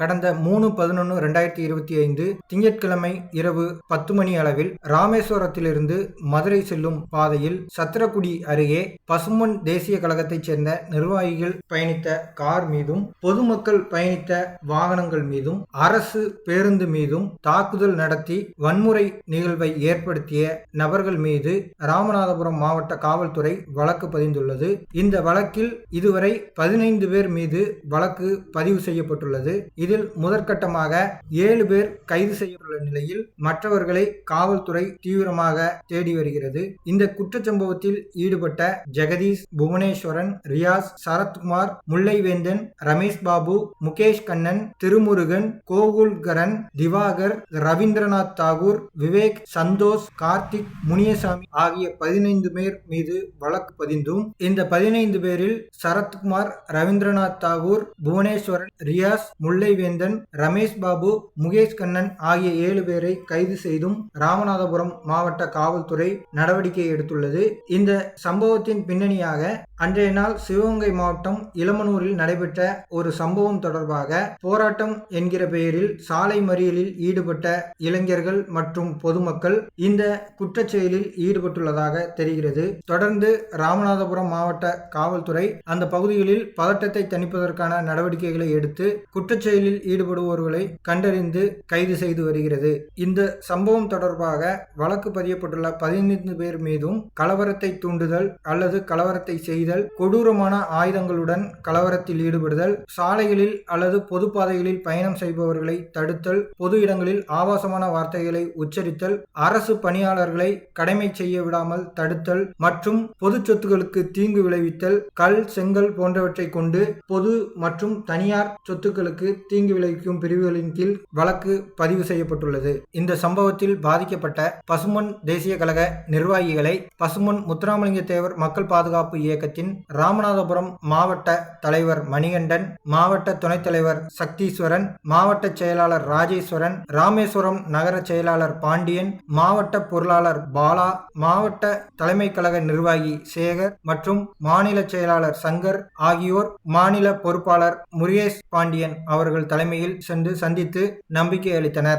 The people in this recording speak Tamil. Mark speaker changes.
Speaker 1: கடந்த மூணு பதினொன்று ரெண்டாயிரத்தி இருபத்தி ஐந்து திங்கட்கிழமை இரவு பத்து மணி அளவில் ராமேஸ்வரத்திலிருந்து மதுரை செல்லும் பாதையில் சத்திரக்குடி அருகே பசுமன் தேசிய கழகத்தைச் சேர்ந்த நிர்வாகிகள் பயணித்த கார் மீதும் பொதுமக்கள் பயணித்த வாகனங்கள் மீதும் அரசு பேருந்து மீதும் தாக்குதல் நடத்தி வன்முறை நிகழ்வை ஏற்படுத்திய நபர்கள் மீது ராமநாதபுரம் மாவட்ட காவல்துறை வழக்கு பதிந்துள்ளது. இந்த வழக்கில் இதுவரை பதினைந்து பேர் மீது வழக்கு பதிவு செய்யப்பட்டுள்ளது. இதில் முதற்கட்டமாக ஏழு பேர் கைது செய்யப்பட்டுள்ள நிலையில் மற்றவர்களை காவல்துறை தீவிரமாக தேடி வருகிறது. இந்த குற்றச்சம்பவத்தில் ஈடுபட்ட ஜெகதீஷ் புவனேஸ்வரன் ரியாஸ் சரத்குமார் முல்லைவேந்தன் ரமேஷ் பாபு முகேஷ் கண்ணன் திருமுருகன் கோகுல்கரன் திவாகர் ரவீந்திரநாத் தாகூர் விவேக் சந்தோஷ் கார்த்திக் முனியசாமி ஆகிய பதினைந்து பேர் மீது வழக்கு பதிந்தும் இந்த பதினைந்து பேரில் சரத்குமார் ரவீந்திரநாத் தாகூர் புவனேஸ்வரன் ரியாஸ் முல்லை முல்லைவேந்தன் ரமேஷ் பாபு முகேஷ் கண்ணன் ஆகிய ஏழு பேரை கைது செய்தும் ராமநாதபுரம் மாவட்ட காவல்துறை நடவடிக்கை எடுத்துள்ளது. இந்த சம்பவத்தின் பின்னணியாக அன்றைய நாள் சிவகங்கை மாவட்டம் இளமனூரில் நடைபெற்ற ஒரு சம்பவம் தொடர்பாக போராட்டம் என்கிற பெயரில் சாலை மறியலில் ஈடுபட்ட இளைஞர்கள் மற்றும் பொதுமக்கள் இந்த குற்றச்செயலில் ஈடுபட்டுள்ளதாக தெரிகிறது. தொடர்ந்து ராமநாதபுரம் மாவட்ட காவல்துறை அந்த பகுதிகளில் பதட்டத்தை தணிப்பதற்கான நடவடிக்கைகளை எடுத்து குற்றச்செயலில் ஈடுபடுவோர்களை கண்டறிந்து கைது செய்து வருகிறது. இந்த சம்பவம் தொடர்பாக வழக்கு பதியப்பட்டுள்ள பதினைந்து பேர் மீதும் கலவரத்தை தூண்டுதல் அல்லது கலவரத்தை செய்தல் கொடூரமான ஆயுதங்களுடன் கலவரத்தில் ஈடுபடுதல் சாலைகளில் அல்லது பொது பாதைகளில் பயணம் செய்பவர்களை தடுத்தல் பொது இடங்களில் ஆபாசமான வார்த்தைகளை உச்சரித்தல் அரசு பணியாளர்களை கடமை செய்ய விடாமல் தடுத்தல் மற்றும் பொது சொத்துக்களுக்கு தீங்கு விளைவித்தல் கல் செங்கல் போன்றவற்றை கொண்டு பொது மற்றும் தனியார் சொத்துக்களுக்கு தீங்கு விளைவிக்கும் பிரிவுகளின் கீழ் வழக்கு பதிவு செய்யப்பட்டுள்ளது. இந்த சம்பவத்தில் பாதிக்கப்பட்ட பசுமன் தேசிய கழக நிர்வாகிகளை பசுமன் முத்துராமலிங்க தேவர் மக்கள் பாதுகாப்பு இயக்கத்தின் ராமநாதபுரம் மாவட்ட தலைவர் மணிகண்டன் மாவட்ட துணைத் தலைவர் சக்தீஸ்வரன் மாவட்ட செயலாளர் ராஜேஸ்வரன் ராமேஸ்வரம் நகர செயலாளர் பாண்டியன் மாவட்ட பொருளாளர் பாலா மாவட்ட தலைமை கழக நிர்வாகி சேகர் மற்றும் மாநில செயலாளர் சங்கர் ஆகியோர் மாநில பொறுப்பாளர் முருகேஷ் பாண்டியன் அவர்கள் அவர்கள் தலைமையில் சென்று சந்தித்து நம்பிக்கை அளித்தனர்.